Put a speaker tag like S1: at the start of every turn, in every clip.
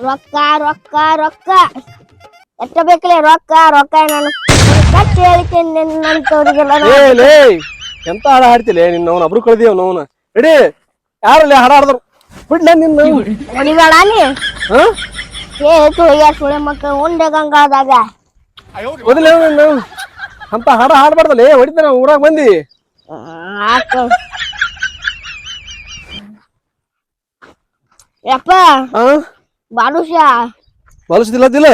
S1: ರೊಕ್ಕ ರೊಕ್ಕ ರೊಕ್ಕ. ಎಷ್ಟ ಬೇಕಲೇ ರೊಕ್ಕ ರೊಕ್ಕ ನಾನು ಕಟ್ಟಿ ಹೇಳ್ತೀನಿ ನನ್ನಂತವ್ರಿಗೆಲ್ಲ
S2: ಏ ಲೇ ಎಂತ ಹಾಡ ಹಾಡ್ತಿಲ್ಲ ನಿನ್ನ ಅವನ ಅಬ್ರು ಕಳ್ದೀವ್ ನೋವ್ನ ರೆಡಿ ಯಾರಲ್ಲಿ ಹಾಡ ಹಾಡ್ದ್ರು ಬಿಡ್ಲ ನಿನ್ನ.
S1: ಹೊಡಿಬೇಡ ನೀ
S2: ಹಾ?
S1: ಏ ಹೋಗ್ಯಾರ ಸುಳೆ ಮಕ್ಕಳು ಉಂಡೆ ಗಂಗಾದಾಗ.
S2: ನಿನ್ನ ಅಂತ ಹಾಡ ಹಾಡ್ಬಾರ್ದಲ್ಲ. ಹೊಡಿತಾನ ಊರಾಗ ಬಂದಿ.
S1: ಯಪ್ಪ
S2: ಬಾಲುಷ
S1: ಬಾಡುಷ
S2: ಬಲಸ್ದಿಲ್ಲದಿಲ್ಲ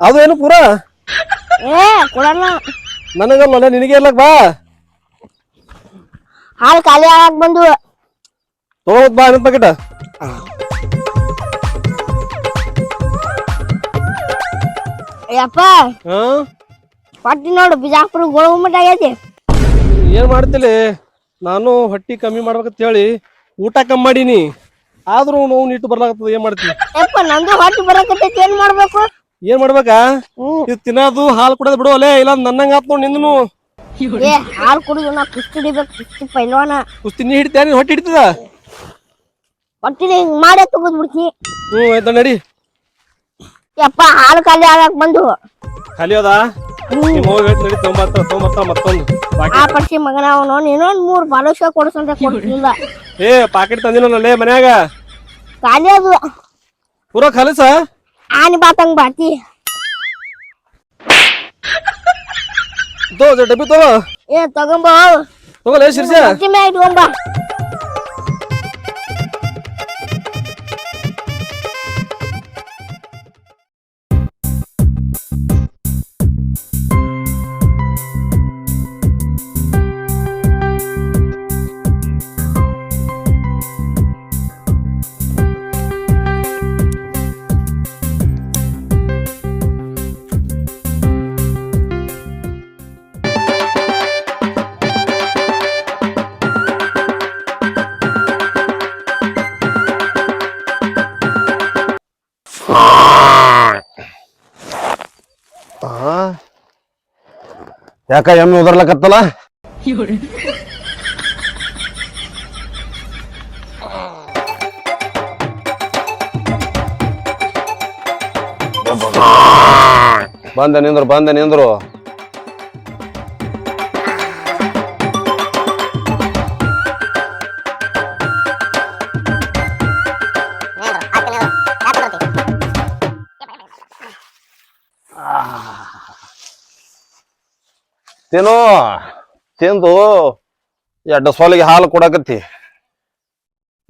S2: ಅದು ಏನು ಪೂರ?
S1: ಏ ಕೊಡಲ್ಲ.
S2: ನನಗಲ್ಲ ನಿನಗೆ ಇರ್ಲಕ್ ಬಾ.
S1: ಹಾಲು ಖಾಲಿ ಆಗಕ್ ಬಂದು
S2: ತಗೋದ್ ಬಾ ಇನ್ನೊಂದ್ ಪ್ಯಾಕೆಟ್
S1: ಯಪ್ಪ.
S2: ಹಾ?
S1: ಪಟ್ಟಿ ನೋಡು ಬಿಜಾಪುರ ಗೋಳಗುಮ್ಮಟ ಆಗೈತಿ
S2: ಏನ್ ಮಾಡ್ತಿಲಿ? ನಾನು ಹೊಟ್ಟಿ ಕಮ್ಮಿ ಮಾಡ್ಬೇಕಂತ ಹೇಳಿ ಊಟ ಕಮ್ಮಿ ಮಾಡೀನಿ. ಆದ್ರೂ ನೋವು ನಿಟ್ಟು ಬರ್ಲಾಗತ್ತದ ಏನ್ ಮಾಡ್ತೀನಿ
S1: ಯಪ್ಪ ನಂದು ಹೊಟ್ಟಿ ಬರಕತ್ತೈತಿ ಏನ್ ಮಾಡ್ಬೇಕು?
S2: ಏನ್ ಮಾಡ್ಬೇಕಾ? ಇದು ತಿನ್ನೋದು ಹಾಲು ಕುಡಿಯೋದು ಬಿಡುವಲ್ಲೇ ಇಲ್ಲ ನನ್ನಂಗ ಆತ್ ನೋಡ್ ನಿಂದನು.
S1: ಏ ಹಾಲು ಕುಡಿದು ನಾ ಕುಸ್ತಿ ಹಿಡಿಬೇಕು ಕುಸ್ತಿ ಪೈಲ್ವಾನ.
S2: ಕುಸ್ತಿ ನೀ ಹಿಡಿತ ನೀನ್ ಹೊಟ್ಟಿ ಹಿಡಿತದ?
S1: ಹೊಟ್ಟಿನ ಹಿಂಗ್ ಮಾಡೇ ತಗೋದ್ ಬಿಡ್ತೀನಿ
S2: ಹ್ಮ್ ಆಯ್ತಾ ನಡಿ
S1: ಯಪ್ಪ ಹಾಲು ಖಾಲಿ ಆಗಕ್ ಬಂದು.
S2: ಕಲಿಯೋದ ನಿಮ್ಮ ಹೋಗಿ ನಡಿ ತೊಂಬತ್ತ ತೊಂಬತ್ತ ಮತ್ತೊಂದು
S1: ಆ
S2: ಪಾಕೆಟ್
S1: ಪಕ್ಷಿ ಮಗನ ಅವನು ಮೂರ್ ಬಾಲುಷ ಕೊಡ್ಸಂತ ಕೊಡ್ತಿಲ್ಲ
S2: ಏ ಪಾಕೆಟ್ ತಂದಿನಲ್ಲೇ ಮನ್ಯಾಗ.
S1: ಖಾಲಿ ಅದು.
S2: ಪೂರ
S1: ಆನಿ ಬಾತಂಗ್ ಬಾತಿ
S2: ತೋ ಡಬ್ಬಿ ತಗೋ.
S1: ಏ ತಗೊಂಬ.
S2: ತಗೋಲೇ ಶಿರ್ಷ
S1: ಹಚ್ಚಿ ಮ್ಯಾಗ ಇಟ್ಕೊಂಬ
S3: ಯಾಕ ಎಮ್ಮೆ ಉದರ್ಲಕತ್ತಲ್ಲ? ಬಂದ ನಿಂದ್ರು ಬಂದ ನಿಂದ್ರು. ತಿನ್ನು ತಿಂದು ಎಡ್ಡ ಸೋಲಿಗೆ ಹಾಲು ಕೊಡಕತ್ತಿ.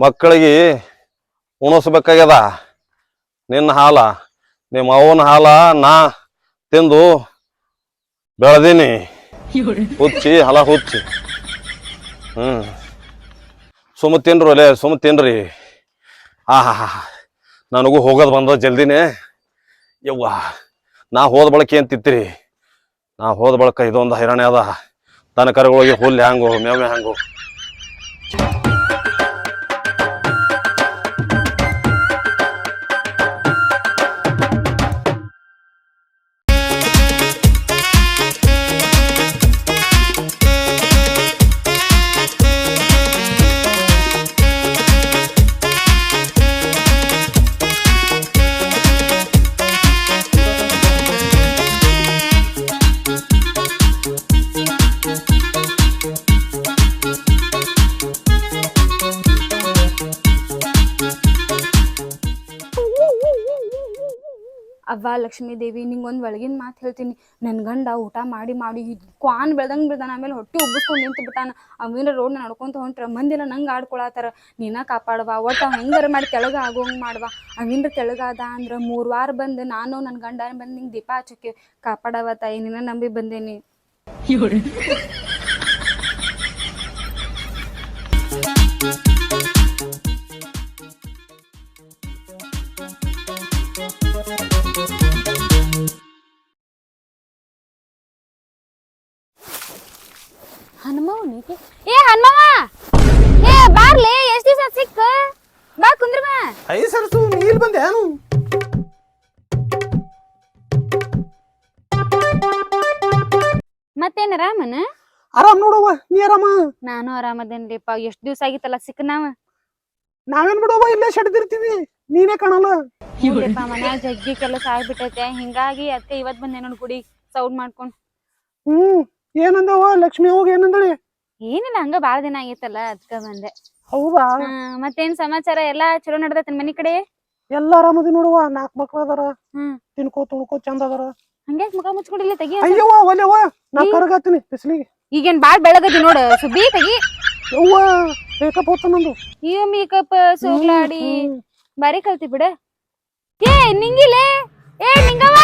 S3: ಮಕ್ಕಳಿಗೆ ಉಣಿಸ್ಬೇಕಾಗ್ಯದ. ನಿನ್ನ ಹಾಲ, ನಿಮ್ಮ ಅವನ ಹಾಲ ನಾ ತಿಂದು ಬೆಳೆದೀನಿ. ಹುಚ್ಚಿ, ಹಲ ಹುಚ್ಚಿ. ಹ್ಮ್. ಸುಮ್ಮ ತಿನ್ರು ಅಲ್ಲೇ ಸುಮ್ಮ ತಿನ್ರಿ. ಆಹಾ ನನಗೂ ಹೋಗೋದು ಬಂದ ಜಲ್ದಿನೇ. ಯವ್ವ, ನಾ ಹೋದ ಬಳಕೆ ಅಂತಿತ್ತು ತಿತ್ತೀರಿ ನಾ ಹೋದ ಬಳಕ ಇದೊಂದು ಹೈರಾಣೆ ಅದ. ದನ ಕರುಗಳಿಗೆ ಹುಲ್ಲು ಹ್ಯಾಂಗು ಮೇವೆ ಹ್ಯಾಂಗು.
S4: ಲಕ್ಷ್ಮೀ ದೇವಿ ನಿಂಗೊಂದು ಒಳಗಿನ ಮಾತು ಹೇಳ್ತೀನಿ. ನನ್ನ ಗಂಡ ಊಟ ಮಾಡಿ ಮಾಡಿ ಕ್ವಾನ್ ಬೆಳ್ದಂಗೆ ಬೆಳ್ದಾನ ಆಮೇಲೆ ಹೊಟ್ಟೆ ಉಬ್ಬಿಸ್ಕೊಂಡು ನಿಂತು ಬಿಟ್ಟಾನ. ಅವನ ರೋಡ್ನ ನಡ್ಕೊಂತ ಹೊಂಟ್ರೆ, ಮಂದಿನ ನಂಗೆ ಆಡ್ಕೊಳತ್ತಾರ ನೀನ ಕಾಪಾಡುವ, ಒಟ್ಟು ಹೆಂಗಾರ ಮಾಡಿ ಕೆಳಗೆ ಆಗೋಂಗೆ ಮಾಡುವ. ಅವಿಂದ್ರ ಕೆಳಗಾದ ಅಂದ್ರೆ ಮೂರು ವಾರ ಬಂದು ನಾನು ನನ್ನ ಗಂಡ ಬಂದು ನಿಂಗೆ ದೀಪ ಹಚ್ಚಕ್ಕೆ ಕಾಪಾಡವ ತಾಯಿ, ನಿನ್ನ ನಂಬಿ ಬಂದೇನಿ. ಏ ಹನುಮವ ಏ ಬಾರ್ಲಿ ಎಷ್ಟು ದಿವಸ ಸಿಕ್ಕ? ಬಾ ಕುಂದ್ರ ಬಾ
S2: ಐ ಸರ್ಸು ನೀಲ್ ಬಂದೆ ಏನು?
S4: ಮತ್ತೇನ ರಾಮನ
S5: ಆರಾಮ್ ನೋಡವ್ವ ನೀ ಆರಾಮ?
S4: ನಾನು ಆರಾಮದೇನ್ರಿಪ್ಪ ಎಷ್ಟ್ ದಿವ್ಸ ಆಗಿತ್ತಲ್ಲ ಸಿಕ್ಕ ನಾವ?
S5: ನಾವೇನ್ ಬಿಡವ್ವ ಇಲ್ಲೇ ಶಡ್ದಿರ್ತೀವಿ ನೀನೇ ಕಾಣಲ್ಲ.
S4: ಹೌದಪ್ಪ ಮನ್ಯಾಗ ಜಗ್ಗಿ ಕೆಲಸ ಆಗ್ಬಿಟ್ಟೈತೆ ಹಿಂಗಾಗಿ ಅದಕ್ಕೆ ಇವತ್ ಬಂದೆ ನೋಡ್ ಗುಡಿ ಸೌಂಡ್ ಮಾಡ್ಕೊಂಡ್.
S5: ಹ್ಮ್ ಏನಂದವ ಲಕ್ಷ್ಮಿ ಹೋಗಿ ಏನಂದಳಿ?
S4: ಏನಿಲ್ಲ ಹಂಗ ಬಾಳ ದಿನ ಆಗೈತಲ್ಲ ಅದ್ಕ ಬಂದೆ.
S5: ಹೌದಾ?
S4: ಮತ್ತೇನ್ ಸಮಾಚಾರ? ಎಲ್ಲಾ ಚಲೋ ನಡ್ದೈತಿ ಮನಿ ಕಡೆ?
S5: ಎಲ್ಲ ಆರಾಮದಿ ನೋಡುವ ನಾಕ್ ಮಕ್ಳ ಅದಾರ.
S4: ಹ್ಮ್.
S5: ತಿನ್ಕೋ ತುಣ್ಕೋ ಚಂದ ಅದಾರ.
S4: ಹಂಗ್ಯಾಕ್ ಮುಖ ಮುಚ್ಕೊಂಡಿಲ್ಲ ತೆಗಿ
S5: ಅಯ್ಯವ್ವ ಒಲೆವ್ವ ನಾ ಕರಗತ್ತೀನಿ ಬಿಸ್ಲಿಗೆ.
S4: ಈಗೇನ್ ಬಾಳ್ ಬೆಳಗದಿ ನೋಡ ಸುಬ್ಬಿ ತೆಗಿ.
S5: ಯವ್ವ ಹೋತ ನಂದು.
S4: ಈ ಮೇಕಪ್ ಸೋಗ್ಲಾಡಿ.
S5: ಹ್ಮ್.
S4: ಬಾರಿ ಕಲ್ತಿ ಬಿಡ. ಏ ನಿಂಗಿಲೆ? ಏ ನಿಂಗವ್ವ?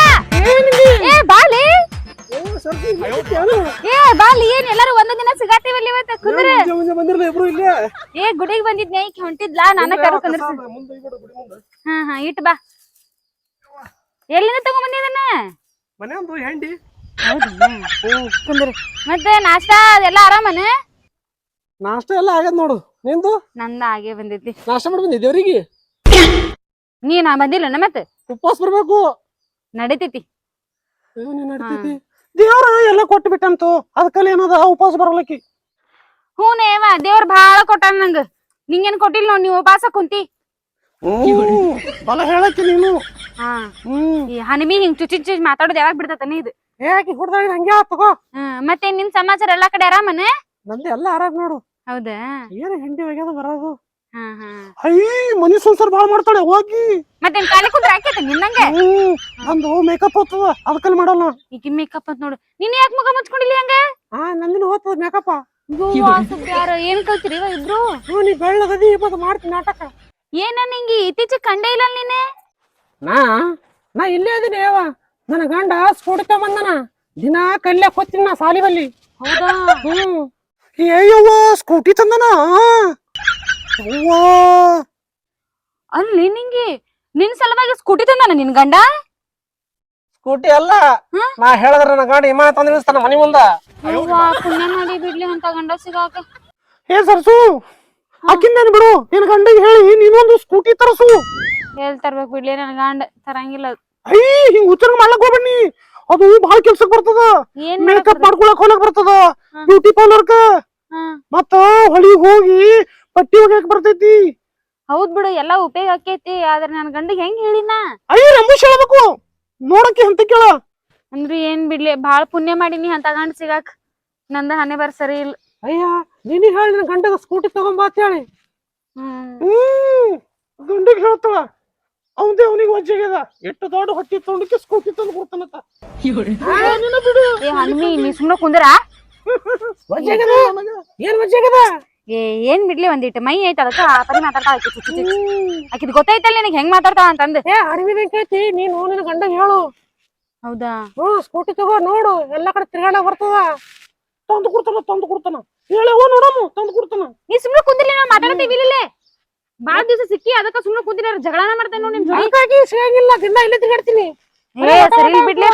S4: ಏ ಬಾಲಿ ಏನ್ ಎಲ್ಲಾರು ಒಂದ್ ದಿನ ಸಿಗಾತೀವಿ ಇವತ್ತ ಕುಂದ್ರ?
S5: ಮುಂಜೆ ಮುಂಜೆ ಬಂದಿರ್ಲಿ ಇಬ್ರು ಇಲ್ಲೇ.
S4: ಏ ಗುಡಿಗೆ ಬಂದಿದ್ ನೈಕಿ ಹೊಂಟಿದ್ಲಾ? ನಾನ ಕರು ಕುಂದ್ರಸ.
S5: ಮುಂದೆ ಗುಡಿ ಮುಂದೆ.
S4: ಹಾ ಹಾ ಇಟ್ ಬಾ. ಎಲ್ಲಿಂದ ತಗೊಂಬಂದಿದನ್ನ
S5: ಮನೆ ಒಂದು ಹೆಂಡಿ.
S4: ಕುಂದ್ರಿ. ಮತ್ತೆ ನಾಷ್ಟಾ ಅದೆಲ್ಲ ಆರಾಮನ?
S5: ನಾಷ್ಟ ಎಲ್ಲ ಆಗ್ಯದ ನೋಡು. ನಿಂದು?
S4: ನಂದ ಆಗೇ ಬಂದೈತಿ.
S5: ನಾಷ್ಟ ಮಾಡಿ ಬಂದಿ ದೇವ್ರಿಗೆ
S4: ನೀ ನಾ ಬಂದಿಲ್ಲ ಮತ್ತೆ?
S5: ಉಪವಾಸ ಬರ್ಬೇಕು.
S4: ನಡಿತೈತಿ.
S5: ನಡ್ತೈತಿ? ದೇವ್ರ ಎಲ್ಲ ಕೊಟ್ಟು ಬಿಟ್ಟಂತು. ಅದಕ್ಕಲ್ಲಿ ಏನದ ಉಪವಾಸ ಬರಲಕ್ಕಿ
S4: ಹೂನೇವ ದೇವ್ರ ಬಹಳ ಕೊಟ್ಟಾನ ನಂಗ. ನಿಂಗೇನ್ ಕೊಟ್ಟಿಲ್ಲ ನೋಡ್ ನೀವು ಉಪವಾಸ ಕುಂತಿ?
S5: ಹ್ಮ್. ಬಲ ಹೇಳಕ್ಕೆ ನೀನು.
S4: ಹಾ.
S5: ಹ್ಮ್.
S4: ಈ ಹನಿಮಿ ಹಿಂಗ್ ಚುಚಿ ಚುಚಿ ಮಾತಾಡೋದ್ ಯಾವಾಗ ಬಿಡ್ತತನ ಇದು?
S5: ಹೇಗೆ ಹುಡ್ದಾಡಿ ಹಂಗೆ ಆತ್ ತಗೋ.
S4: ಹ್ಮ್ ಮತ್ತೆ ನಿನ್ ಸಮಾಚಾರ ಎಲ್ಲಾ ಕಡೆ ಆರಾಮನ?
S5: ನಂದು ಎಲ್ಲ ಆರಾಮ್ ನೋಡು.
S4: ಹೌದಾ?
S5: ಏನ್ ಹೆಂಡಿ ಒಗ್ಯದ ಬರೋದು?
S4: ಹಾ ಹಾ.
S5: ಐ ಮನಿ ಸಂಸಾರ ಬಾಳ ಮಾಡ್ತಾಳೆ ಹೋಗಿ.
S4: ಮತ್ತೆ ಕಾಲಿ ಕುಂದ್ರ ಹಾಕೈತೆ ನಿನ್ನಂಗೆ?
S5: ಹ್ಮ್ ನಂದು ಮೇಕಪ್ ಹೋಗ್ತದ ಅದಕ್ಕಲ್ಲಿ ಮಾಡಲ್ಲ
S4: ಈಗ ಮೇಕಪ್ ಅಂತ ನೋಡು. ನೀನ್ ಯಾಕೆ ಮುಖ ಮುಚ್ಕೊಂಡಿಲ್ಲ ಹಂಗ?
S5: ಹಾ ನಂದಿನ ಹೋಗ್ತದ ಮೇಕಪ್
S4: ಯಾರ ಏನ್ ಕಲ್ತಿರಿ ಇಬ್ರು?
S5: ಹ್ಞೂ ನೀ ಬೆಳ್ಳಗದಿ ಮತ್ತೆ ಮಾಡ್ತೀನಿ ನಾಟಕ.
S4: ಏನ ನಿಂಗೆ ಇತ್ತೀಚೆಗೆ ಕಂಡೇ ಇಲ್ಲ ನೀನೆ?
S5: ನಾ ನಾ ಇಲ್ಲೇ ಅದೀನಿ ಯಾವ ನನ್ನ ಗಂಡ ಸ್ಕೂಟಿ ತಗೊಂಬಂದನ. ದಿನ ಕಲ್ಲೆ ಕೊತ್ತೀನಿ ನಾ ಸಾಲಿ ಬಲ್ಲಿ.
S4: ಹೌದಾ?
S5: ಹ್ಮ್ ಏಯವ್ವ ಸ್ಕೂಟಿ ತಂದನ? ಅವ್ವ
S4: ಅಲ್ಲಿ ನಿಂಗೆ ನಿನ್ ಸಲುವಾಗಿ ಸ್ಕೂಟಿ ತಂದಾನ ನಿನ್ ಗಂಡ?
S5: ಸ್ಕೂಟಿ ಅಲ್ಲ? ನಾ ಹೇಳಿದ್ರ ನನ್ನ ಗಂಡ ಹಿಮ ತಂದ ನಿಲ್ಸ್ತಾನ ಮನಿ ಮುಂದ.
S4: ಅವ್ವ, ಪುಣ್ಯ ಮಾಡಿ ಬಿಡ್ಲಿ ಅಂತ ಗಂಡ ಸಿಗಾಕ.
S5: ಏ ಸರ್ಸು ಆಕಿಂದೇನು ಬಿಡು. ನಿನ್ ಗಂಡಗೆ ಹೇಳಿ ನೀನೊಂದು ಸ್ಕೂಟಿ ತರಸು.
S4: ಎಲ್ ತರ್ಬೇಕು ಬಿಡ್ಲಿ ನನ್ ಗಂಡ ತರಂಗಿಲ್ಲ ಅದು.
S5: ಐ ಹಿಂಗ್ ಉಚ್ಚರ ಮಾಡ್ಲಕ್ ಹೋಗ್ಬಣ್ಣಿ ಅದು ಬಹಳ ಕೆಲ್ಸಕ್ ಬರ್ತದ.
S4: ಏನ್
S5: ಮೇಕಪ್
S4: ಮಾಡಕ್
S5: ಮಾಡ್ಕೊಳಕ್ ಹೋಗ್ಲಕ್ ಬರ್ತದ. ಬ್ಯೂಟಿ ಪಾರ್ಲರ್ಕ
S4: ಹಾ.
S5: ಮತ್ತ ಹೊಳಿಗ್ ಹೋಗಿ ಪಟ್ಟಿ ಹೋಗ್ಯಾಕ ಬರ್ತೈತಿ?
S4: ಹೌದ್ ಬಿಡು ಎಲ್ಲಾ ಉಪಯೋಗ ಆಕೈತಿ ಆದ್ರೆ ನನ್ ಗಂಡಿಗೆ ಹೆಂಗ್ ಹೇಳಿನ?
S5: ಅಯ್ಯೋ ರಂಬೂಶ್ ಹೇಳ್ಬೇಕು. ನೋಡಕ್ಕೆ ಅಂತ ಕೇಳ.
S4: ಅಂದ್ರ ಏನ್ ಬಿಡ್ಲಿ ಬಾಳ್ ಪುಣ್ಯ ಮಾಡಿನಿ ಅಂತ ಗಂಡ ಸಿಗಾಕ. ನಂದ ಹಣೆ ಬರ್ ಸರಿ ಇಲ್ಲ.
S5: ಅಯ್ಯ ನೀನ್ ಹೇಳಿ ನನ್ ಗಂಡಗ ಸ್ಕೂಟಿ ತಗೊಂಬ ಅಂತ ಹೇಳಿ.
S4: ಹ್ಮ್.
S5: ಗಂಡಿಗೆ ಹೇಳ್ತಾಳ. ಅವಂದೇ ಅವನಿಗೆ ವಜ್ಜೆಗ್ಯದ ಎಷ್ಟು ದೊಡ್ಡ ಹೊಟ್ಟಿ ತೊಗೊಂಡಕ್ಕೆ ಸ್ಕೂಟಿ ತಂದು ಕೊಡ್ತಾನಂತ. ಆ, ನಿನ್ನ ಬಿಡು.
S4: ಏ ಹನುಮಿ ನೀ ಸುಮ್ನೆ ಕುಂದ್ರ?
S5: ವಜ್ಜೆಗ್ಯದ ಏನ್ ವಜ್ಜೆಗ್ಯದ
S4: ಏನ್ ಬಿಡ್ಲಿ ಒಂದಿಟ್ಟು ಮೈ ಐತ ಅದಕ್ಕ ಆ ಪರಿ ಚುಚ್ಚು. ಆಕಿದ್ ಗೊತ್ತೈತಲ್ಲ ನಿನಗೆ ಹೆಂಗ್ ಮಾತಾಡ್ತಾಳ ಅಂತಂದ್?
S5: ಏ ಅಡವಿ ಕೇತಿ ನೀನು ನಿನ್ನ ಗಂಡ ಹೇಳು.
S4: ಹೌದಾ?
S5: ಹ್ಮ್ ಸ್ಕೂಟಿ ತಗೋ ನೋಡು. ಎಲ್ಲ ಕಡೆ ತಿರ್ಗಾಡ ಬರ್ತದ. ತಂದು ಕೊಡ್ತಾನ ತಂದು ಕೊಡ್ತಾನ. ಹೇಳವ ನೋಡಮ್ಮ ತಂದು ಕೊಡ್ತಾನ.
S4: ನೀ ಸುಮ್ನೆ ಕುಂದಿರ್ಲಿ ನಾವ್ ಮಾತಾಡ್ತೀವಿ ಇಲ್ಲೇ ಬಾಳ ದಿವಸ ಸಿಕ್ಕಿ ಅದಕ್ಕ ಸುಮ್ನೆ ಕುಂದಿರ ಜಗಳನ ಮಾಡ್ತೇನೆ ನೋಡಿ ನಿಮ್
S5: ಹಾಗಾಗಿ ಸಿಗಂಗಿಲ್ಲ ದಿನ ಇಲ್ಲೇ ತಿರ್ಗಾಡ್ತೀನಿ.
S4: ಏ ಸರಿ ಬಿಡ್ಲಿ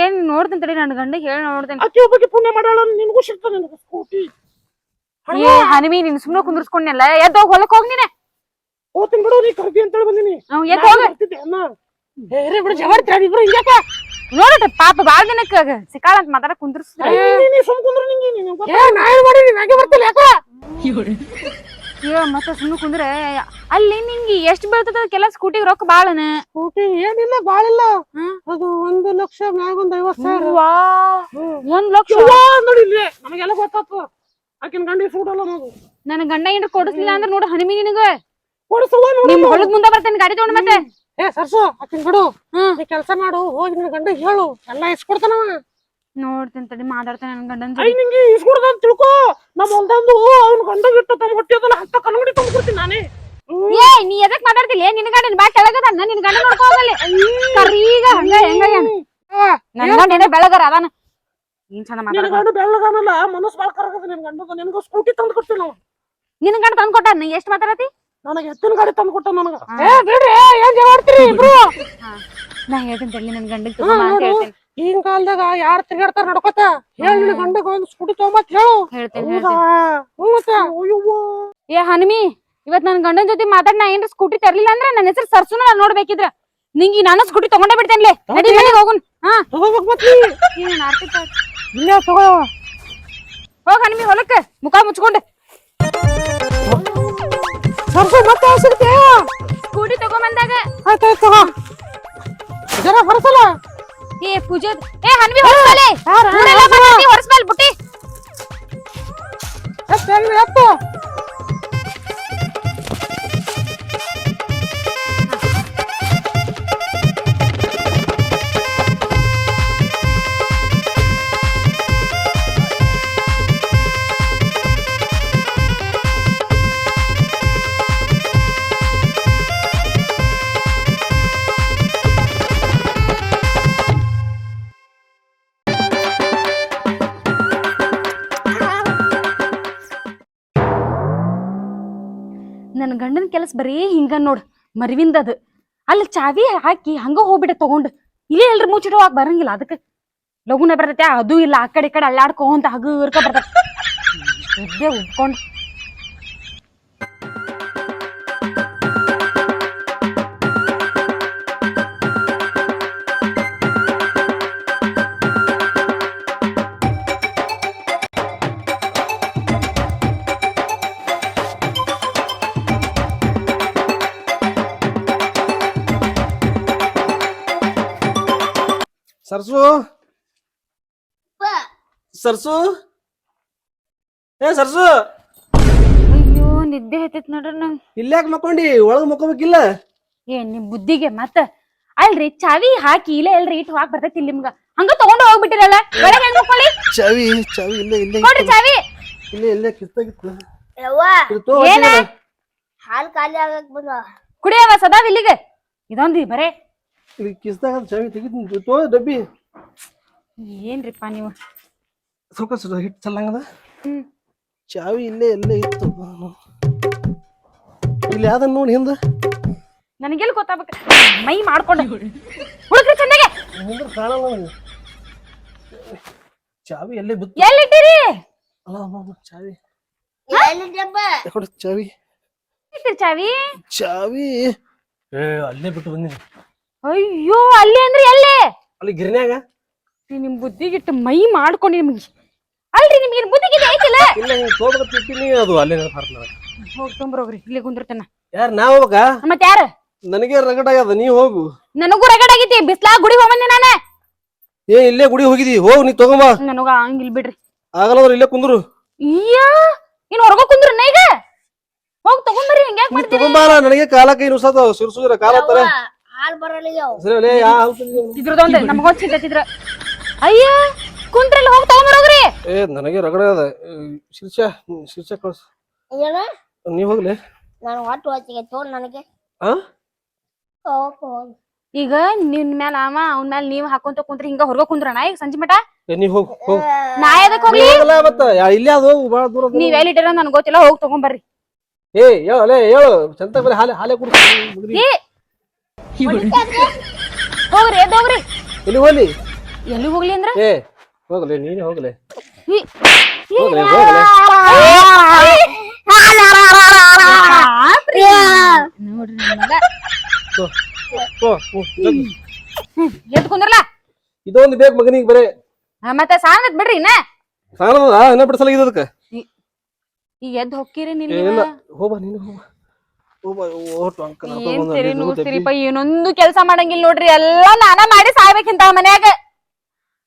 S4: ಏನ್ ನೋಡ್ತೇನೆ ತಡಿ ನನ್ ಗಂಡ ಹೇಳ ನೋಡ್ತೇನೆ.
S5: ಅಕ್ಕಿ ಒಬ್ಬಕ್ಕೆ ಪುಣ್ಯ ಮಾಡಾಳ ನಿನಗೂ ಸಿಗ್ತಾನ ನಿನಗೂ ಸ್ಕೂಟಿ.
S4: ಏ ಹನುಮಿ ನೀನ್ ಸುಮ್ನೆ ಕುಂದಿರ್ಸ್ಕೊಂಡ್ನಲ್ಲ? ಎದ್ದ ಹೋಗ್ ಹೊಲಕ್ ಹೋಗ್ ನೀನೆ.
S5: ಹೋಗ್ತೀನಿ ಬಿಡು ನೀ ಕರ್ದಿ ಅಂತೇಳಿ ಬಂದಿನಿ.
S4: ಹ್ಮ್, ಎದ್ದು ಹೋಗ.
S5: ಬರ್ತಿದ್ದೆ ಇರ್ರಿ ಬಿಡು ಜಗಾಡ್ತೀರ ಇಬ್ರು ಹಿಂಗ್ಯಾಕ?
S4: ನೋಡಟ ಪಾಪ ಬಾಳ ದಿನಕ್ಕ ಸಿಕ್ಕಾಳ ಅಂತ ಮಾತಾಡ ಕುಂದಿರ್ಸಿದ್ರ
S5: ನೀ ನೀ ಸುಮ್ ಕುಂದ್ರು ನಿಂಗೆ ಏ ನಾ ಏನ್ ಮಾಡೀನಿ ನಾಗೆ ಬರ್ತಿಲ್ಲ ಯಾಕ?
S4: ಏ ಮತ್ತೆ ಸುಮ್ನೆ ಕುಂದ್ರೆ ಅಲ್ಲಿ ನಿಂಗೆ ಎಷ್ಟ್ ಬೀಳ್ತದ ಕೆಲ ಸ್ಕೂಟಿಗೆ ರೊಕ್ಕ ಬಾಳನ?
S5: ಸ್ಕೂಟಿ ಏನಿಲ್ಲ ಬಾಳಿಲ್ಲ. ಅದು ಒಂದು ಲಕ್ಷ ಮ್ಯಾಗ ಒಂದ್ ಐವತ್ ಸಾವಿರ.
S4: ವಾ ಒಂದ್ ಲಕ್ಷ?
S5: ನೋಡಿ ನಮಗೆಲ್ಲ ಗೊತ್ತಾತು. ಆಕಿನ ಗಂಡಿ ಸೂಡಲ್ಲ ನೋಡು.
S4: ನನ್ನ ಗಂಡ ಏನು ಕೊಡಿಸ್ಲಿಲ್ಲ ಅಂದ್ರೆ ನೋಡು ಹನಿಮಿ ನಿನಗ.
S5: ಕೊಡಿಸುವ
S4: ನಿಮ್ ಹೊಲದ ಮುಂದೆ ಬರ್ತೇನೆ ಗಾಡಿ ತಗೊಂಡ್ ಮತ್ತೆ.
S5: ಏ ಸರ್ಸು ಆಕಿನ ಬಿಡು. ನೀ ಕೆಲಸ ಮಾಡು ಹೋಗಿ ನಿನ್ನ ಗಂಡ ಹೇಳು. ಎಲ್ಲ ಇಸ್ಕೊಡ್ತಾನವ
S4: ನೋಡ್ತೇನೆ ತಡಿ ಮಾತಾಡ್ತೇನೆ ನನ್ನ ಗಂಡನ
S5: ಐ ನಿಂಗೆ ಇಸ್ಕೊಡ್ದ ಅಂತ ತಿಳ್ಕೊ. ನಮ್ಮ ಹೊಲ್ದಂದು ಅವ್ನ ಗಂಡ ಬಿಟ್ಟು ತಮ್ಮ ಹೊಟ್ಟೆ ಅಂತ ಕನ್ನಡಿ ತಂದು ಕೊಡ್ತೀನಿ ನಾನೇ.
S4: ಏ ನೀ ಎದಕ್ ಮಾತಾಡ್ತಿಲ್ಲ? ನಿನ್ ಗಂಡನ್ ಬಾ ಕೆಳಗದ ನಿನ್ ಗಂಡ ಹೋಗಲಿ ಹೋಗಲ್ಲಿ. ಕರೀಗ ಹಂಗ ಹೆಂಗ ನನ್ನ ಗಂಡ ಬೆಳಗರ ಅದಾನ. ಏನ್ ಚಂದ
S5: ನಿನ್ನ
S4: ಮಾತಾಡ
S5: ಗಂಡ ಬೆಳ್ಳಗಾನಲ್ಲ ಮನಸ್ಸು ಬಾಳ ಕರಗದ ನಿನ್ ಗಂಡದ ನಿನಗೂ ಸ್ಕೂಟಿ ತಂದು ಕೊಡ್ತೀನಿ ನಾವು
S4: ನಿನ್ ಗಂಡ ತಂದ್ ಕೊಟ್ಟ ನೀ ಎಷ್ಟ್ ಮಾತಾಡತಿ?
S5: ನನಗೆ ಎತ್ತಿನ ಗಾಡಿ ತಂದು ಕೊಟ್ಟ ನನಗ. ಏ ಬಿಡ್ರಿ ಏನ್ ಜಗಾಡ್ತೀರಿ ಇಬ್ರು?
S4: ನಾ ಹೇಳ್ತೀನಿ ತಡಿ ನನ್ ಗಂಡಗ್ ತಗೊಂಬ ಅಂತ
S5: ನೋಡು.
S4: ಹೇಳ್ತೇನೆ.
S5: ಈಗಿನ ಕಾಲದಾಗ ಯಾರ್ ತಿರ್ಗಾಡ್ತಾರ ನಡ್ಕೊತ? ಹೇಳಿ ನಿನ್ನ ಗಂಡಗ ಒಂದು ಸ್ಕೂಟಿ ತಗೊಂಬತ್ ಹೇಳು.
S4: ಹೇಳ್ತೀನಿ
S5: ಹೌದಾ?
S4: ಹೇಳ್ತೇನೆ.
S5: ಹ್ಞೂ ಮತ್ತೆ? ಅಯ್ಯವ್ವ.
S4: ಏ ಹನುಮಿ ಇವತ್ ನನ್ ಗಂಡನ್ ಜೊತೆ ಮಾತಾಡ್ ನಾ ಏನ್ರ ಸ್ಕೂಟಿ ತರ್ಲಿಲ್ಲ ಅಂದ್ರೆ ನನ್ನ ಹೆಸರು ಸರ್ಸುನ ನೋಡ್ಬೇಕಿದ್ರ. ನಿಂಗಿ ನಾನು ಸ್ಕೂಟಿ ತಗೊಂಡೇ ಬಿಡ್ತೇನ್ಲೆ. ನಡಿ ಮನೆಗೆ ಹೋಗುನ್. ಹಾ.
S2: ತಗೋಬೇಕು ಮತ್ತೆ.
S4: ಏನ್ ಆರ್ತಿ ಇಲ್ಲೇ ತಗೋ ಹೋಗ ನಿಮಗೆ ಹೊಲಕ್ಕೆ. ಮುಖ ಮುಚ್ಕೊಂಡು.
S2: ಸರ್ಸು ಮತ್ತೆ
S4: ಸ್ಕೂಟಿ ತಗೊಂಬಂದಾಗ
S2: ಆಯ್ತಾಯ್ತು ತಗೋ. ಜರ ಹೊರಸಲ್ಲ?
S4: ಏ ಪೂಜೆ ಏ ಹನ್ವಿ ಹೊರಸ್ಬಾಲೆ ನನ್ನ ಗಂಡನ ಕೆಲಸ ಬರೀ ಹಿಂಗ ನೋಡ್, ಮರಿವಿಂದ ಅದು. ಅಲ್ಲಿ ಚಾವಿ ಹಾಕಿ ಹಂಗ ಹೋಗ್ಬಿಟ್ಟೆ ತಗೊಂಡ್. ಇಲ್ಲೇ ಎಲ್ರಿ ಮುಚ್ಚಿಡುವಾಗ ಬರಂಗಿಲ್ಲ ಅದಕ್ಕೆ. ಲಗುನ ಬರ್ತೈತೆ, ಅದು ಇಲ್ಲ, ಆ ಕಡೆ ಈ ಕಡೆ ಅಲ್ಲಾಡ್ಕೊಂತ ಹಗುರ್ಕ ಬರ್ತೈತೆ. ಉದ್ದೆ ಉಬ್ಕೊಂಡ್
S2: ಸರ್ಸು? ಸರ್ಸು? ಏ ಸರ್ಸು?
S4: ಅಯ್ಯೋ ನಿದ್ದೆ ಹತ್ತೈತ್ ನೋಡ್ರಿ ನಂಗ್.
S2: ಇಲ್ಲಾಕ್ ಮಕ್ಕೊಂಡಿ? ಒಳಗ್ ಮಕ್ಕೋಬೇಕಿಲ್ಲ?
S4: ಏ ನಿಮ್ ಬುದ್ಧಿಗೆ ಮತ್ತ. ಅಲ್ರಿ ಚಾವಿ ಹಾಕಿ ಇಲ್ಲೇ ಎಲ್ರಿ ಇಟ್ಟು ಹಾಕ್ ಬರ್ತೈತಿ ಇಲ್ಲಿ ನಿಮ್ಗ. ಹಂಗ ತಗೊಂಡು ಹೋಗ್ಬಿಟ್ಟಿರಲ್ಲ? ಒಳಗೆ ಹೆಂಗ್ ಮಕ್ಕೊಳ್ಳಿ?
S2: ಚಾವಿ ಚಾವಿ ಇಲ್ಲ ಇಲ್ಲ
S4: ನೋಡ್ರಿ ಚಾವಿ.
S2: ಇಲ್ಲ ಇಲ್ಲ ಕಿತ್ತಾಗಿತ್ತು
S1: ಯವ್ವ.
S4: ಏನ?
S1: ಹಾಲ್ ಖಾಲಿ ಆಗಕ್ ಬಂದ
S4: ಕುಡಿಯವ ಸದಾವ್ ಇಲ್ಲಿಗೆ. ಇದೊಂದು ಬರೇ.
S2: ಇದು ಕಿಸ್ದಾಗ ಚಾವಿ ತೆಗಿತೀನಿ ತೋ ಡಬ್ಬಿ.
S4: ಏನ್ರಿಪ್ಪ ನೀವು?
S2: ಸ್ವಲ್ಪ ಸ್ವಲ್ಪ ಹಿಟ್ಟು ಚೆಲ್ಲಂಗದ? ಚಾವಿ ಇಲ್ಲೇ ಎಲ್ಲೇ ಇತ್ತು. ಇಲ್ಲಿ ಯಾವ್ದನ್ ನೋಡಿ ಹಿಂದ?
S4: ನನಗೆಲ್ಲಿ ಗೊತ್ತಾಗ್ಬೇಕು. ಮೈ ಮಾಡ್ಕೊಂಡೆ. ಹುಡುಕ್ರಿ ಚೆನ್ನಾಗೆ
S2: ಹಿಂದ್ರ ಕಾಣಲ್ಲ ನನಗೆ. ಚಾವಿ ಎಲ್ಲೇ ಬಿತ್ತು?
S4: ಎಲ್ಲಿಟ್ಟಿರಿ
S2: ಅಲ್ಲ ಅಮ್ಮ, ಚಾವಿ ಚಾವಿ
S4: ಚಾವಿ
S2: ಚಾವಿ ಏ ಅಲ್ಲೇ ಬಿಟ್ಟು ಬಂದಿನಿ.
S4: ಅಯ್ಯೋ ಅಲ್ಲಿ ಅಂದ್ರೆ ಎಲ್ಲಿ?
S2: ಅಲ್ಲಿ ಗಿರ್ನ್ಯಾಗ?
S4: ನಿಮ್ ಬುದ್ಧಿಗಿಟ್ಟು ಮೈ ಮಾಡ್ಕೊಂಡು ನಿಮ್ಗೆ ಅಲ್ರಿ ನಿಮ್ಗೆ ಏನ್ ಬುದ್ಧಿಗಿದೆ ಐತಿಲ್ಲ?
S2: ಇಲ್ಲ ನೀವು ತೋಬಕ ತಿಂತೀನಿ ಅದು ಅಲ್ಲೇ ನೆನಪು ನನಗೆ.
S4: ಹೋಗಿ ತೊಂಬ್ರೋಗ್ರಿ ಇಲ್ಲಿ ಕುಂದಿರ್ತಾನ.
S2: ಯಾರು ನಾ ಹೋಗ್ಬೇಕಾ
S4: ಮತ್ ಯಾರು?
S2: ನನಗೆ ರಗಡಾಗ್ಯದ ನೀ ಹೋಗು.
S4: ನನಗೂ ರಗಡ ಆಗೈತಿ ಬಿಸ್ಲಾ ಗುಡಿ ಹೋಗ್ಬಂದೆ ನಾನ.
S2: ಏ ಇಲ್ಲೇ ಗುಡಿ ಹೋಗಿದಿ ಹೋಗ್ ನೀ ತಗೊಂಬಾ.
S4: ನನಗ ಹಂಗಿಲ್ ಬಿಡ್ರಿ.
S2: ಆಗಲ್ಲದ್ರ ಇಲ್ಲೇ ಕುಂದ್ರು.
S4: ಅಯ್ಯಾ ನೀನ್ ಹೊರಗ ಕುಂದ್ರ ಈಗ? ಹೋಗ್ ತಗೊಂಬರಿ ಹಿಂಗ್ಯಾಕ್ ಮಾಡ್ತೀರಿ?
S2: ತಗೊಂಬಾರ ನನಗೆ ಕಾಲ ಕೈ ನುಸಾದ ಸುರ್ಸುದ್ರ ಕಾಲ ತರ
S1: ಹಾಲ್ ಬರಲ್ಲ ಯವ್
S2: ಸರಿ ಯಾ ಹಾಲ್ ತಂದಿದ್ದಿ ಅವ್ನು?
S4: ಇದ್ರದೊಂದು ನಮಗೊಂದ್ ಚಿಂತಿದ್ರ ಅಯ್ಯ ಕುಂಟ್ರಲ್ಲಿ ಹೋಗಿ ತಗೊಂಬರೋಗ್ರಿ
S2: ಏ ನನಗೆ ರಗಡ ಅದ. ಶಿರ್ಷ ಶಿರ್ಷ ಕಳ್ಸ.
S1: ಏನ?
S2: ನೀ ಹೋಗ್ಲೆ?
S1: ನಾನು ಹೊಟ್ಟು ಹೊತ್ತಿಗೆ ತೋಲ್ ನನಗೆ.
S2: ಆ?
S1: ಹೋಗ್ ಹೋಗ್.
S4: ಈಗ ನಿನ್ ಮ್ಯಾಲ ಅವ ಅವ್ನ ಮ್ಯಾಲ ನೀವ್ ಹಾಕೊಂತ ಕುಂತ್ರಿ ಹಿಂಗ ಹೊರಗ ಕುಂದ್ರಣ ಈಗ ಸಂಜೆ ಮಟ
S2: ಏ ನೀ ಹೋಗ್ ಹೋಗ್.
S4: ನಾ ಎದಕ್ ಹೋಗ್ಲಿ?
S2: ಹೋಗಲ್ಲ ಮತ್ತ ಯಾ- ಇಲ್ಲೇ ಅದು ಬಾಳ ದೂರ ಅದ.
S4: ನೀವ್ ಎಲ್ಲಿಟ್ಟಿರ ನನ್ಗೆ ಗೊತ್ತಿಲ್ಲ ಹೋಗಿ ತಗೊಂಬರ್ರಿ.
S2: ಏ ಹೇಳು ಹೇಳು. ಚಂತ ಬರೀ ಹಾಲೆ ಹಾಲೆ ಕುಡ್ತೀನಿ
S4: ಏ ಹೋಗ್ರಿ. ಎದ್ದು ಹೋಗ್ರಿ.
S2: ಎಲ್ಲಿ ಹೋಗ್ಲಿ?
S4: ಎಲ್ಲಿ ಹೋಗ್ಲಿ ಅಂದ್ರ?
S2: ಏ ಹೋಗ್ಲೆ ನೀನೇ ಹೋಗ್ಲೆ.
S4: ನೋಡ್ರಿ ನನ್ ಕುಂದ್ರಲ್ಲ
S2: ಇದೊಂದು ಬೇಕು ಮಗನಿಗೆ ಬರೇ.
S4: ಹಾ ಮತ್ತೆ ಸಾಂಗತ್ ಬಿಡ್ರಿ ಇನ್ನ?
S2: ಸಾಣದ ಇನ್ನ
S4: ಈಗ ಎದ್ದು
S2: ನೀನು ಓಟು ಅಂಕಲ್
S4: ಏನ್ ಸರಿ ನೋಡ್ತೀರಿಪ್ಪ ಏನೊಂದು ಕೆಲಸ ಮಾಡಂಗಿಲ್ಲ ನೋಡ್ರಿ ಎಲ್ಲಾ ನಾನ ಮಾಡಿ ಸಾಯ್ಬೇಕಿಂತ ಮನ್ಯಾಗ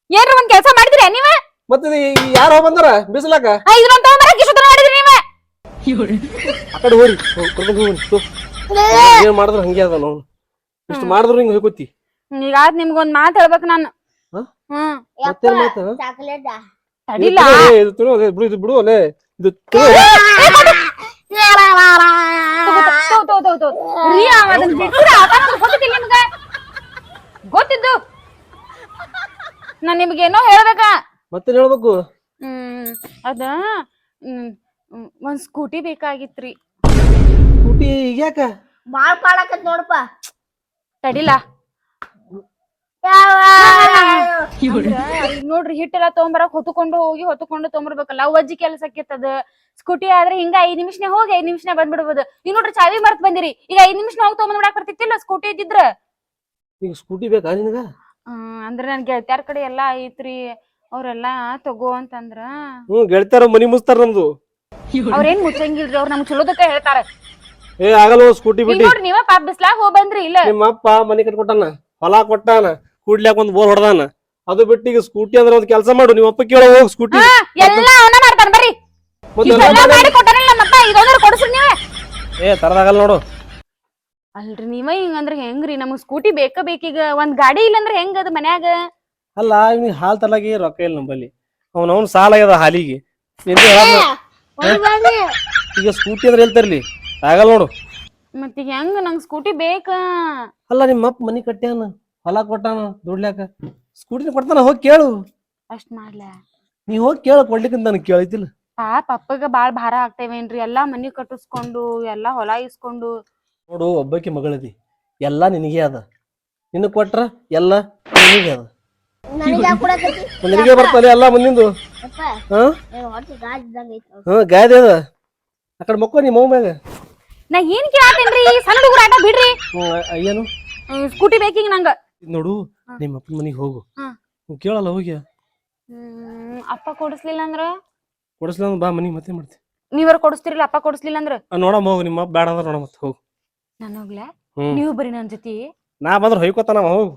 S4: ಏನ್ರ ಒಂದ್ ಕೆಲಸ ಮಾಡಿದ್ರಿ ನೀವ
S2: ಮತ್ತೆ ಯಾರು ಬಂದ್ರ ಬಿಸಿಲಾಕ
S4: ಆ, ತಗೊಂಬರಕ್ ಇಷ್ಟು ಮಾಡಿದ್ರಿ ನೀವ
S2: ಆ ಕಡೆ ಹೋರಿ ಹೋಗ್ ಕರ್ಕೊಂಡ್ ಏನ್ ಮಾಡಿದ್ರು ಹಂಗೆ ಅದ ನಾವು ಇಷ್ಟು ಮಾಡಿದ್ರು ಹಿಂಗ್ ಹೋಗ್ತಿ
S4: ಈಗ ಆದ್ ನಿಮ್ಗೊಂದ್ ಮಾತ್ ಹೇಳ್ಬೇಕು ನಾನು
S2: ಮತ್ತೇನ್ ಮಾತ
S4: ತಡಿಲ್ಲ
S2: ಇದು ಬಿಡು ಇದು ಬಿಡು ಅಲ್ಲೇ ಇದು
S4: ರೀ, ಅವ ಅದನ್ನ ಬಿಟ್ರೆ ಗೊತ್ತಿಲ್ಲ ನಿಮ್ಗ. ಗೊತ್ತಿದ್ದು. ನಾನ್ ನಿಮ್ಗೇನೋ ಹೇಳ್ಬೇಕ.
S2: ಮತ್ತೇನ್ ಹೇಳ್ಬೇಕು?
S4: ಹ್ಮ್ ಅದ ಹ್ಮ್ ಹ್ಮ್, ಒಂದ್ ಸ್ಕೂಟಿ ಬೇಕಾಗಿತ್ರಿ.
S2: ಸ್ಕೂಟಿ ಈಗ ಯಾಕ?
S1: ಬಾಳ್ ನೋಡಪ್ಪ.
S4: ಈಗ ನೋಡ್ರಿ ಹಿಟ್ಟೆಲ್ಲ ತಗೊಂಬರಕ್ ಹೊತ್ತುಕೊಂಡು ಹೋಗಿ ಹೊತ್ತುಕೊಂಡು ತಗೊಂಬರ್ಬೇಕಲ್ಲ ಒಜ್ಜಿ ಕೆಲಸ ಸ್ಕೂಟಿ ಆದ್ರೆ ಹಿಂಗ ಐದ್ ನಿಮಿಷನೇ ಹೋಗಿ ಐದ್ ನಿಮಿಷನೇ ಬಂದ್ಬಿಡ್ಬೋದು. ಈಗ ನೋಡ್ರಿ ಚಾವಿ ಮರ್ತ್ ಬಂದಿರಿ. ಈಗ ಐದ್ ನಿಮಿಷ ಹೋಗಿ ತಗೊಂಡ್ ಬಿಡಾಕ್ ಬರ್ತಿತ್ತಿಲ್ಲ ಸ್ಕೂಟಿ ಇದ್ದಿದ್ರ?
S2: ಈಗ ಸ್ಕೂಟಿ ಬೇಕಾ ನಿನಗ?
S4: ಅಂದ್ರೆ ನನ್ ಗೆಳತ್ಯಾರ ಕಡೆ ಎಲ್ಲಾ ಐತ್ರಿ. ಅವ್ರೆಲ್ಲಾ ತಗೋ ಅಂತಂದ್ರ.
S2: ಹ್ಮ್ ಗೆಳ್ತಾರ ಮನಿ ಮುಸ್ತಾರ ನಮ್ದು.
S4: ಅವ್ರೇನ್ ಮುಚ್ಚಂಗಿಲ್ರಿ ಅವ್ರ ನಮ್ ಚಲೋದಕ್ಕ ಹೇಳ್ತಾರ.
S2: ಏ ಆಗಲ್ಲ ಸ್ಕೂಟಿ
S4: ಬಿಟ್ಟು
S2: ಬಿಟ್ಟಿ.
S4: ನೋಡ್ರಿ ನೀವ ಪಾಪ ಬಿಸ್ಲಾಗ ಹೋಗ್ ಬಂದ್ರಿ ಇಲ್ಲ?
S2: ನಿಮ್ಮ ಅಪ್ಪ ಮನಿ ಕಟ್ಕೊಟ್ಟಾನ ಹೊಲ ಕೊಟ್ಟಾನ ಕೂಡ್ಲ್ಯಾಕ ಒಂದ್ ಬೋರ್ ಹೊಡ್ದಾನ. ಅದು ಬಿಟ್ಟು ಈಗ ಸ್ಕೂಟಿ ಅಂದ್ರೆ ಒಂದ್ ಕೆಲಸ ಮಾಡು ನಿಮ್ಮ ಅಪ್ಪ ಕೇಳೋ ಹೋಗ್ ಸ್ಕೂಟಿ
S4: ಹಾ ಎಲ್ಲಾ ಅವನ ಮಾಡ್ತಾನ ಬರ್ರಿ.
S2: ಮತ್ತೆ
S4: ಇಷ್ಟೆಲ್ಲಾ ಮಾಡಿ ಕೊಟ್ಟಾರಲ್ಲ ನಮ್ಮಪ್ಪ ಇದೊಂದ್ರ ಕೊಡಿಸ್ರಿ ನೀವೇ.
S2: ಏ ತರದಾಗಲ್ಲ ನೋಡು.
S4: ಅಲ್ರಿ ನೀವ ಹಿಂಗಂದ್ರ ಹೆಂಗ್ರಿ? ನಮಗ್ ಸ್ಕೂಟಿ ಬೇಕ ಬೇಕೀಗ ಒಂದ್ ಗಾಡಿ ಇಲ್ಲಂದ್ರ ಹೆಂಗ್ ಅದ ಮನ್ಯಾಗ?
S2: ಅಲ್ಲ ಇವ್ನಿಗೆ ಹಾಲ್ ತಲಾಗಿ ರೊಕ್ಕ ಇಲ್ಲ ನಂಬಲ್ಲಿ. ಅವ್ನ ಅವ್ನ ಸಾಲ ಆಗ್ಯದ ಹಾಲಿಗೆ. ನಿಂದೆ. ಈಗ ಸ್ಕೂಟಿ ಅಂದ್ರೆ ಎಲ್ಲಿ ತರ್ಲಿ? ಆಗಲ್ಲ ನೋಡು.
S4: ಮತ್ತೆ ಈಗ ಹೆಂಗ್ ನಂಗ್ ಸ್ಕೂಟಿ ಬೇಕ?
S2: ಅಲ್ಲ ನಿಮ್ಮ ಅಪ್ಪ ಮನಿ ಕಟ್ಟ್ಯಾನ? ಹೊಲ ಕೊಟ್ಟಾನ ದುಡ್ಲಾಕ ಸ್ಕೂಟಿನ ಕೊಡ್ತಾನ ಹೋಗಿ ಕೇಳು.
S4: ಅಷ್ಟ್ ಮಾಡ್ಲ.
S2: ನೀ ಹೋಗಿ ಕೇಳು ಕೊಡ್ಲಿಕ್ಕಂತ ನನಗೆ ಕೇಳಿದಿಲ್ಲ
S4: ಪಾಪ ಅಪ್ಪಗ ಬಾಳ್ ಭಾರ ಆಗ್ತೇವೇನ್ರಿ? ಎಲ್ಲಾ ಮನಿ ಕಟ್ಟಿಸ್ಕೊಂಡು ಎಲ್ಲಾ ಹೊಲ ಇಸ್ಕೊಂಡು
S2: ನೋಡು ಒಬ್ಬಾಕಿ ಮಗಳದಿ. ಎಲ್ಲಾ ನಿನಗೆ ಅದ. ನಿನ್ನ ಕೊಟ್ರ ಎಲ್ಲ ನಿನಗೆ ಅದ.
S1: ನನಗ್ ಯಾಕ್ ಕೊಡಕತ್ತಿ?
S2: ನಿನಗೆ ಬರ್ತಲ್ಲ ಎಲ್ಲ ಮುಂದಿಂದು ಹಾ? ಗಾದೆ ಅದ. ಆ ಕಡೆ ಮಕ್ಕಳು ನಿಮ್ಮ ಅವ್ವ ಮ್ಯಾಗ.
S4: ನಾ ಏನ್ ಕೇಳತ್ತೇನ್ರಿ ಸಣ್ಣ ಹುಡುಗರ ಆಟ ಬಿಡ್ರಿ.
S2: ಏನು
S4: ಸ್ಕೂಟಿ ಬೇಕಿಂಗ್ ನಂಗ.
S2: ನೋಡು ನಿಮ್ಮ ಅಪ್ಪನ ಮನೆಗೆ ಹೋಗು.
S4: ಹಾ.
S2: ಕೇಳಲ್ಲ ಹೋಗಿ
S4: ಹ್ಮ್ ಅಪ್ಪ ಕೊಡಿಸ್ಲಿಲ್ಲ ಅಂದ್ರ?
S2: ಕೊಡಿಸ್ಲ ಅಂದ್ರೆ ಬಾ ಮನೆಗೆ ಮತ್ತೆ ಮಾಡ್ತಿ?
S4: ನೀವರ ಕೊಡಿಸ್ತಿರಲ್ಲ ಅಪ್ಪ ಕೊಡಿಸ್ಲಿಲ್ಲ ಅಂದ್ರ?
S2: ಆ, ನೋಡಮ್ಮ ಹೋಗು ನಿಮ್ಮ ಅಪ್ಪ ಬೇಡ ಅಂದ್ರೆ ನೋಡ ಮತ್ತೆ ಹೋಗು.
S4: ನಾನು ಹೋಗ್ಲೇ?
S2: ಹ್ಮ್.
S4: ನೀವು ಬರೀ ನನ್ ಜೊತೆ.
S2: ನಾ ಬಂದ್ರೆ ಹೊಯ್ಕೋತಾನವ ಹೋಗು.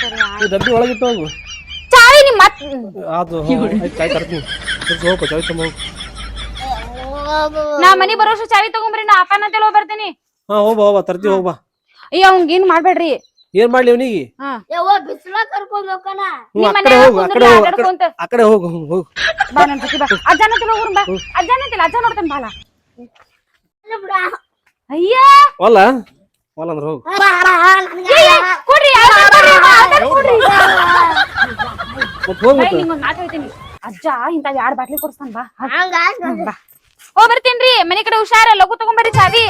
S4: ಸರಿ
S2: ಈ ಡಬ್ಬಿ ಒಳಗಿಟ್ಟು ಹೋಗು.
S4: ಚಾವಿ ನಿಮ್ಮ ಮತ್
S2: ಅದು ಆಯ್ತು ಚಾಯ್ ತರ್ತೀನಿ. ಸ್ವಲ್ಪ ಹೋಗು ಚಾಯ್ ತಮ್ಮ ಹೋಗು.
S1: ಹೋಗು.
S4: ನಾ ಮನಿ ಬರೋಷ್ಟು ಚಾವಿ ತಗೊಂಬರ್ರಿ ನಾ ಅಪ್ಪನ ತೆಲೋ ಬರ್ತೀನಿ.
S2: ಹಾ ಹೋಗ್ಬಾ ಹೋಗ್ಬಾ ತರ್ತೀವಿ ಹೋಗ್ಬಾ.
S4: ಅಯ್ಯ ಅವಂಗ ಏನ್ ಮಾಡ್ಬೇಡ್ರಿ?
S2: ಏನ್ ಮಾಡ್ಲಿ ಅವನಿಗೆ?
S4: ಹಾ.
S1: ಯವ್ವ, ಬಿಸ್ಲಾಗ್ ಕರ್ಕೊಂಡ್ ಹೋಗ್ಕನ.
S2: ಹ್ಞೂ ಆ ಕಡೆ
S4: ಮನ್ಯಾಗ
S2: ಹೋಗು ಆ ಕಡೆ ಹೋಗು ಆ ಕಡೆ ಆ ಕಡೆ ಹೋಗು ಹೋಗು
S4: ಬಾ ನನ್ ಜೊತೆ ಬಾ. ಅಜ್ಜನ ಬಾ ಅಜ್ಜನ ತೆಲ ಅಜ್ಜ ನೋಡ್ತಾನೆ ಬಾಲ.
S1: ಇಲ್ಲ ಬಿಡ.
S4: ಅಯ್ಯ.
S2: ಹೊಲ ಹೊಲ ಅಂದ್ರೆ ಹೋಗು.
S1: ಬಾ, ಬಾ, ನನ್ಗೆ
S4: ಏ, ಏ, ಕೊಡ್ರಿ ಆಧಾರ್ ಕೊಡ್ರಿ, ಆಧಾರ್ ಕೊಡ್ರಿ.
S2: ಮತ್ತೆ
S4: ಬೈ,
S2: ಮತ್ತೆ.
S4: ನಿಂಗೊಂದ್ ಮಾತು ಹೇಳ್ತೀನಿ. ಅಜ್ಜ ಇಂತಾವ್ ಎರಡ್ ಬಾಟ್ಲಿ ಕೊಡ್ಸ್ತಾನ ಬಾ.
S1: ಹಂಗ್ ಆಯ್ತ್
S4: ಬಾ. ಹೋಗ್ ಬರ್ತೀನ್ರಿ. ಮನೆ ಕಡೆ ಹುಷಾರ ಲಘು ತಗೊಂಬರ್ರಿ ಚಾವಿ.